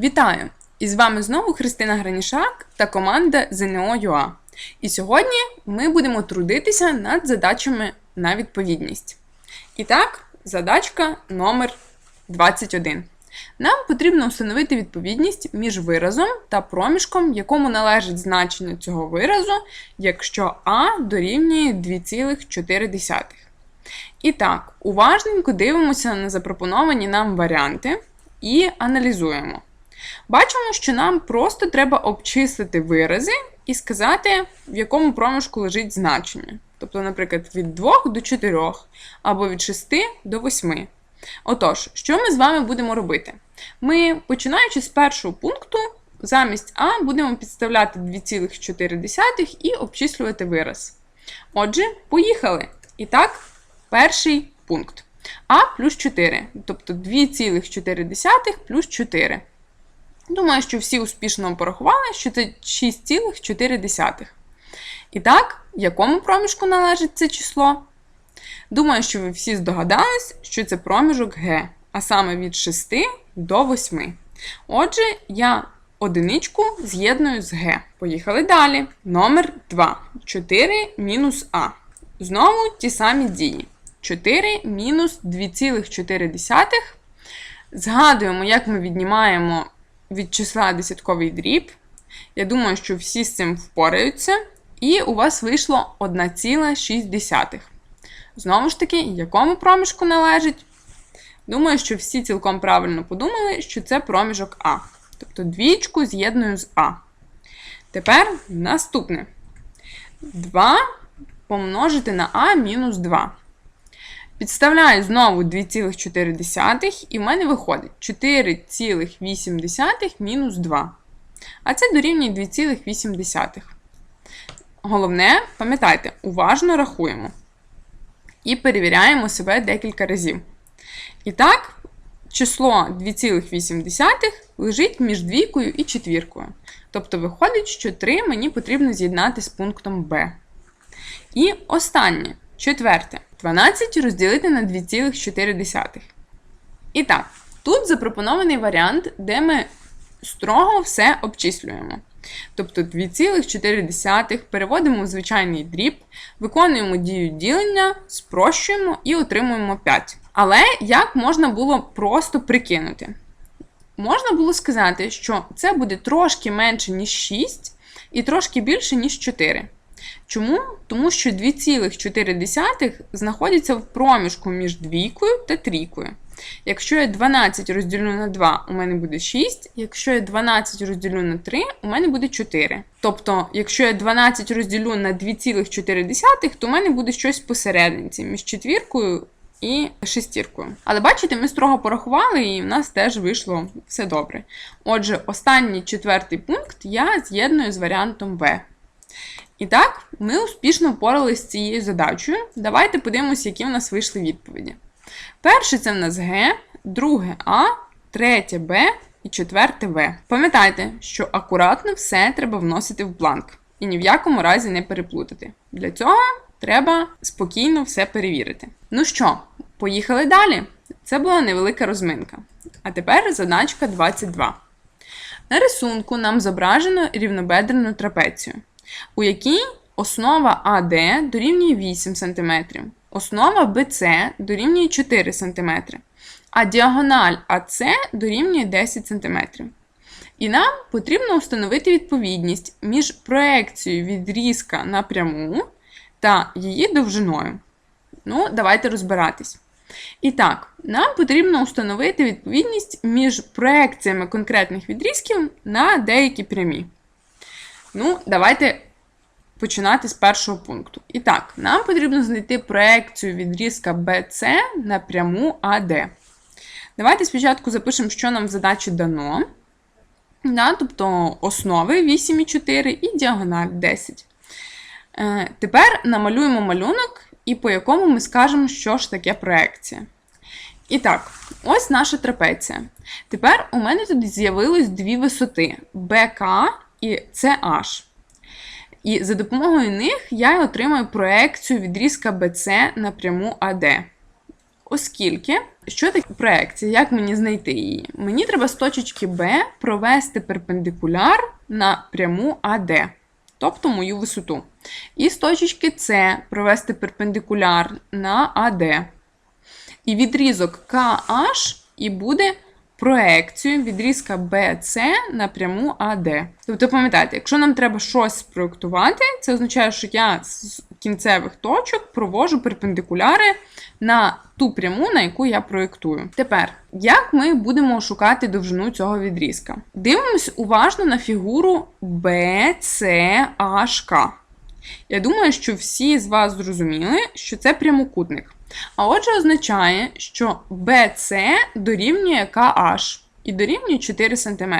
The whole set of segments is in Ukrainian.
Вітаю! І з вами знову Христина Гранішак та команда ЗНО ЮА. І сьогодні ми будемо трудитися над задачами на відповідність. І так, задачка номер 21. Нам потрібно встановити відповідність між виразом та проміжком, якому належить значення цього виразу, якщо А дорівнює 2,4. І так, уважненько дивимося на запропоновані нам варіанти і аналізуємо. Бачимо, що нам просто треба обчислити вирази і сказати, в якому проміжку лежить значення. Тобто, наприклад, від 2 до 4 або від 6 до 8. Отож, що ми з вами будемо робити? Ми, починаючи з першого пункту, замість А будемо підставляти 2,4 і обчислювати вираз. Отже, поїхали. І так, перший пункт. А плюс 4, тобто 2,4 плюс 4. Думаю, що всі успішно порахували, що це 6,4. І так, якому проміжку належить це число? Думаю, що ви всі здогадались, що це проміжок Г, а саме від 6 до 8. Отже, я одиничку з'єдную з Г. Поїхали далі. Номер 2. 4 мінус А. Знову ті самі дії. 4 мінус 2,4. Згадуємо, як ми віднімаємо від числа десятковий дріб. Я думаю, що всі з цим впораються. І у вас вийшло 1,6. Знову ж таки, якому проміжку належить? Думаю, що всі цілком правильно подумали, що це проміжок А. Тобто двічку з'єдную з А. Тепер наступне. 2 помножити на А мінус 2. Підставляю знову 2,4, і в мене виходить 4,8 мінус 2. А це дорівнює 2,8. Головне, пам'ятайте, уважно рахуємо. І перевіряємо себе декілька разів. І так, число 2,8 лежить між двійкою і четвіркою. Тобто виходить, що 3 мені потрібно з'єднати з пунктом Б. І останнє, четверте. 12 розділити на 2,4. І так, тут запропонований варіант, де ми строго все обчислюємо. Тобто 2,4 переводимо в звичайний дріб, виконуємо дію ділення, спрощуємо і отримуємо 5. Але як можна було просто прикинути? Можна було сказати, що це буде трошки менше, ніж 6, і трошки більше, ніж 4. Чому? Тому що 2,4 знаходяться в проміжку між двійкою та трійкою. Якщо я 12 розділю на 2, у мене буде 6. Якщо я 12 розділю на 3, у мене буде 4. Тобто, якщо я 12 розділю на 2,4, то у мене буде щось посерединці між четвіркою і шестіркою. Але бачите, ми строго порахували, і в нас теж вийшло все добре. Отже, останній четвертий пункт я з'єдную з варіантом В. І так, ми успішно впоралися з цією задачею. Давайте подивимося, які в нас вийшли відповіді. Перше це в нас Г, друге А, третє Б і четверте В. Пам'ятайте, що акуратно все треба вносити в бланк і ні в якому разі не переплутати. Для цього треба спокійно все перевірити. Ну що, поїхали далі. Це була невелика розминка. А тепер задачка 22. На рисунку нам зображено рівнобедрену трапецію у якій основа АД дорівнює 8 см, основа БЦ дорівнює 4 см, а діагональ АС дорівнює 10 см. І нам потрібно встановити відповідність між проекцією відрізка на пряму та її довжиною. Ну, давайте розбиратись. І так, нам потрібно встановити відповідність між проекціями конкретних відрізків на деякі прямі. Ну, давайте починати з першого пункту. І так, нам потрібно знайти проекцію відрізка BC на пряму AD. Давайте спочатку запишемо, що нам в задачі дано. Да, Тобто основи 8,4 і діагональ 10. Е, Тепер намалюємо малюнок, і по якому ми скажемо, що ж таке проекція. І так, ось наша трапеція. Тепер у мене тут з'явилось дві висоти BK і CH. І за допомогою них я отримаю проекцію відрізка BC на пряму AD. Оскільки що таке проекція? Як мені знайти її? Мені треба з точечки Б провести перпендикуляр на пряму АД, тобто мою висоту. І з точечки С провести перпендикуляр на АД. І відрізок KH і буде проекцію відрізка BC на пряму АД. Тобто, пам'ятайте, якщо нам треба щось спроектувати, це означає, що я з кінцевих точок провожу перпендикуляри на ту пряму, на яку я проєктую. Тепер, як ми будемо шукати довжину цього відрізка? Дивимось уважно на фігуру BCHK. Я думаю, що всі з вас зрозуміли, що це прямокутник. А отже, означає, що BC дорівнює KH і дорівнює 4 см.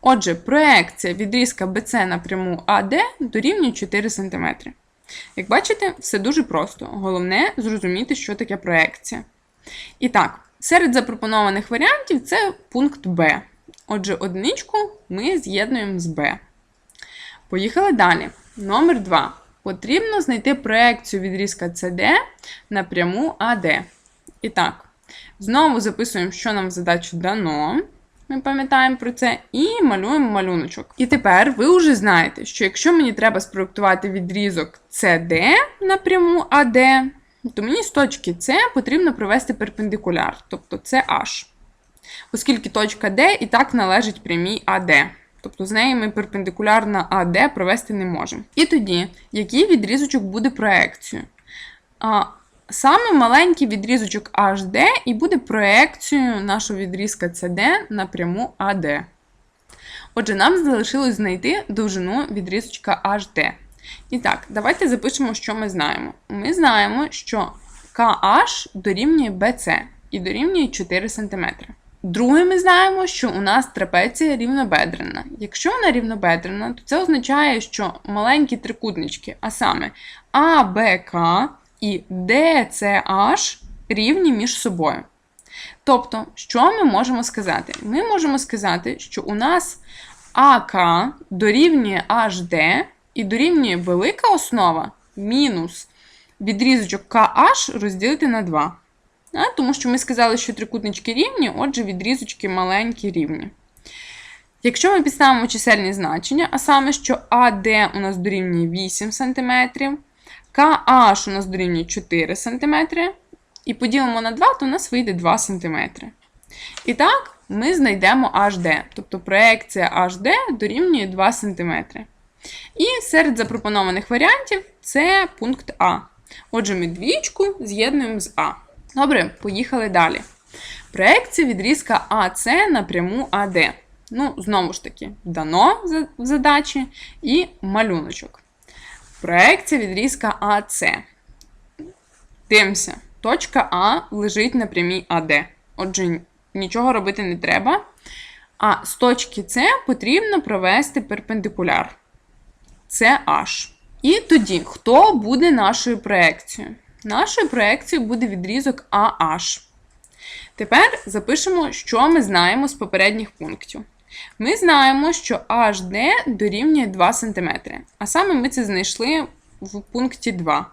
Отже, проекція відрізка BC на пряму AD дорівнює 4 см. Як бачите, все дуже просто. Головне зрозуміти, що таке проекція. І так, серед запропонованих варіантів це пункт Б. Отже, одиничку ми з'єднуємо з Б. Поїхали далі. Номер 2. Потрібно знайти проекцію відрізка CD на пряму AD. І так, знову записуємо, що нам в задачу дано. Ми пам'ятаємо про це, і малюємо малюночок. І тепер ви вже знаєте, що якщо мені треба спроектувати відрізок CD на пряму AD, то мені з точки С потрібно провести перпендикуляр, тобто це H. Оскільки точка D і так належить прямій AD. Тобто з нею ми перпендикулярно АД провести не можемо. І тоді, який відрізочок буде проекцією? А, Саме маленький відрізочок HD і буде проекцією нашого відрізка CD на пряму AD. Отже, нам залишилось знайти довжину відрізочка HD. І так, давайте запишемо, що ми знаємо. Ми знаємо, що KH дорівнює BC і дорівнює 4 см. Друге, ми знаємо, що у нас трапеція рівнобедрена. Якщо вона рівнобедрена, то це означає, що маленькі трикутнички, а саме АБК і DCH рівні між собою. Тобто, що ми можемо сказати? Ми можемо сказати, що у нас АК дорівнює HD і дорівнює велика основа мінус відрізочок KH розділити на 2. А, Тому що ми сказали, що трикутнички рівні, отже, відрізочки маленькі рівні. Якщо ми підставимо чисельні значення, а саме, що АД у нас дорівнює 8 см, КH у нас дорівнює 4 см, і поділимо на 2, то у нас вийде 2 см. І так, ми знайдемо HD, тобто проекція HD дорівнює 2 см. І серед запропонованих варіантів це пункт А. Отже, ми двічку з'єднуємо з А. Добре, поїхали далі. Проекція відрізка АС на пряму АД. Ну, знову ж таки, дано в задачі і малюночок. Проекція відрізка АС. Дивимося. Точка А лежить на прямій АД. Отже, нічого робити не треба. А з точки С потрібно провести перпендикуляр. Це H. І тоді, хто буде нашою проекцією? Нашою проекцією буде відрізок AH. Тепер запишемо, що ми знаємо з попередніх пунктів. Ми знаємо, що HD дорівнює 2 см. А саме ми це знайшли в пункті 2.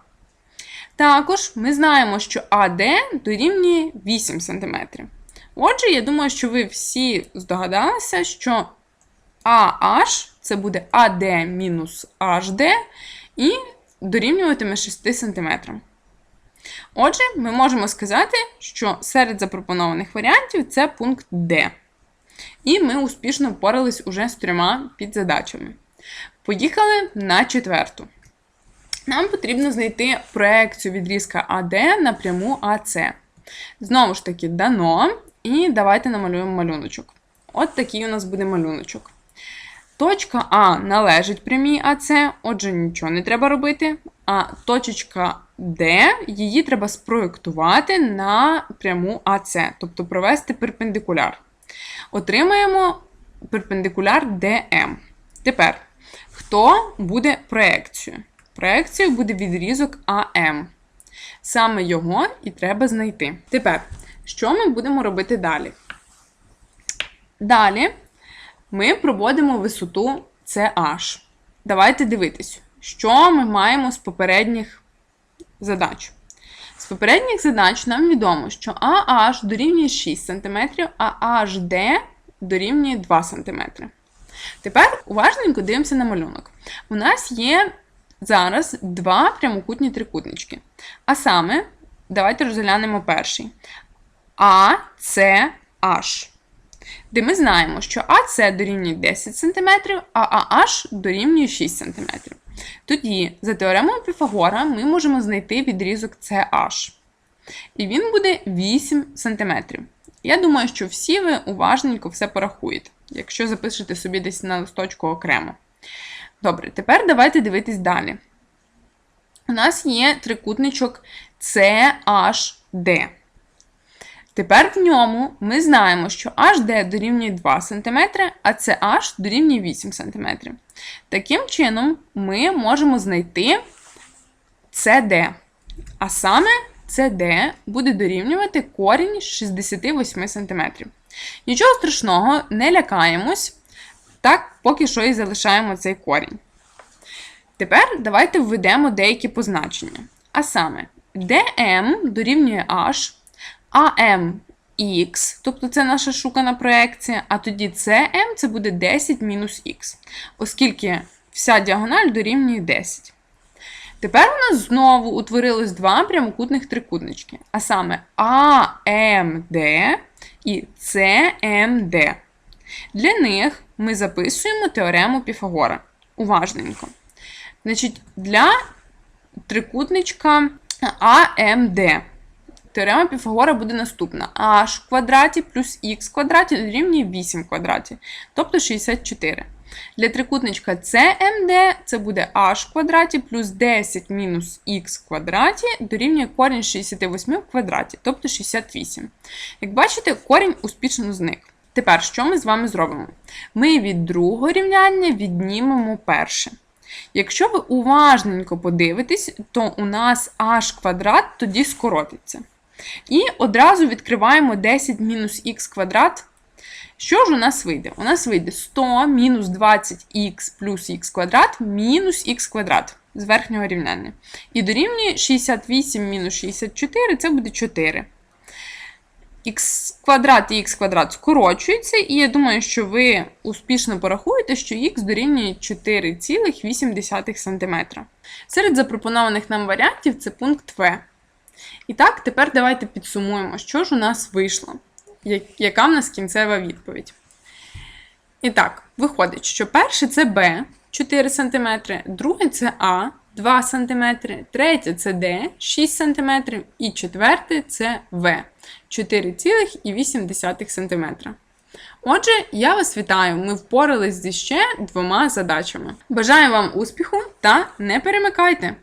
Також ми знаємо, що AD дорівнює 8 см. Отже, я думаю, що ви всі здогадалися, що AH це буде AD мінус HD і дорівнюватиме 6 см. Отже, ми можемо сказати, що серед запропонованих варіантів це пункт D. І ми успішно впорались уже з трьома підзадачами. Поїхали на четверту. Нам потрібно знайти проекцію відрізка AD на пряму АС. Знову ж таки, дано. І давайте намалюємо малюночок. От такий у нас буде малюночок. Точка А належить прямій АС, отже, нічого не треба робити. А точечка D, її треба спроєктувати на пряму АС, тобто провести перпендикуляр. Отримаємо перпендикуляр DM. Тепер, хто буде проекцією? Проекцією буде відрізок АМ. Саме його і треба знайти. Тепер, що ми будемо робити далі? Далі ми проводимо висоту CH. Давайте дивитись, що ми маємо з попередніх задач. З попередніх задач нам відомо, що AH дорівнює 6 см, а HD дорівнює 2 см. Тепер уважненько дивимося на малюнок. У нас є зараз два прямокутні трикутнички. А саме, давайте розглянемо перший. ACH. Де ми знаємо, що АС дорівнює 10 см, а АH дорівнює 6 см. Тоді, за теоремою Піфагора, ми можемо знайти відрізок CH. І він буде 8 см. Я думаю, що всі ви уважненько все порахуєте, якщо запишете собі десь на листочку окремо. Добре, тепер давайте дивитись далі. У нас є трикутничок CHD. Тепер в ньому ми знаємо, що HD дорівнює 2 см, а CH дорівнює 8 см. Таким чином, ми можемо знайти CD. А саме CD буде дорівнювати корінь 68 см. Нічого страшного, не лякаємось. Так, поки що і залишаємо цей корінь. Тепер давайте введемо деякі позначення. А саме, DM дорівнює H, AM X, тобто це наша шукана проекція, а тоді CM це буде 10 мінус Х, оскільки вся діагональ дорівнює 10. Тепер у нас знову утворилось два прямокутних трикутнички, а саме AMD і CMD. Для них ми записуємо теорему Піфагора. Уважненько. Значить, для трикутничка AMD теорема Піфагора буде наступна. h в квадраті плюс х в квадраті дорівнює 8 в квадраті, тобто 64. Для трикутничка CMD це буде h в квадраті плюс 10 мінус х в квадраті дорівнює корінь 68 в квадраті, тобто 68. Як бачите, корінь успішно зник. Тепер, що ми з вами зробимо? Ми від другого рівняння віднімемо перше. Якщо ви уважненько подивитесь, то у нас h квадрат тоді скоротиться. І одразу відкриваємо 10 мінус х квадрат. Що ж у нас вийде? У нас вийде 100 мінус 20х плюс х квадрат мінус х квадрат з верхнього рівняння. І дорівнює 68 мінус 64 це буде 4. Х квадрат і х квадрат скорочуються, і я думаю, що ви успішно порахуєте, що х дорівнює 4,8 см. Серед запропонованих нам варіантів це пункт В. І так, тепер давайте підсумуємо, що ж у нас вийшло, яка в нас кінцева відповідь. І так, виходить, що перше це Б 4 см, друге це А 2 см, третє це Д 6 см, і четверте це В 4,8 см. Отже, я вас вітаю! Ми впорались зі ще двома задачами. Бажаю вам успіху та не перемикайте!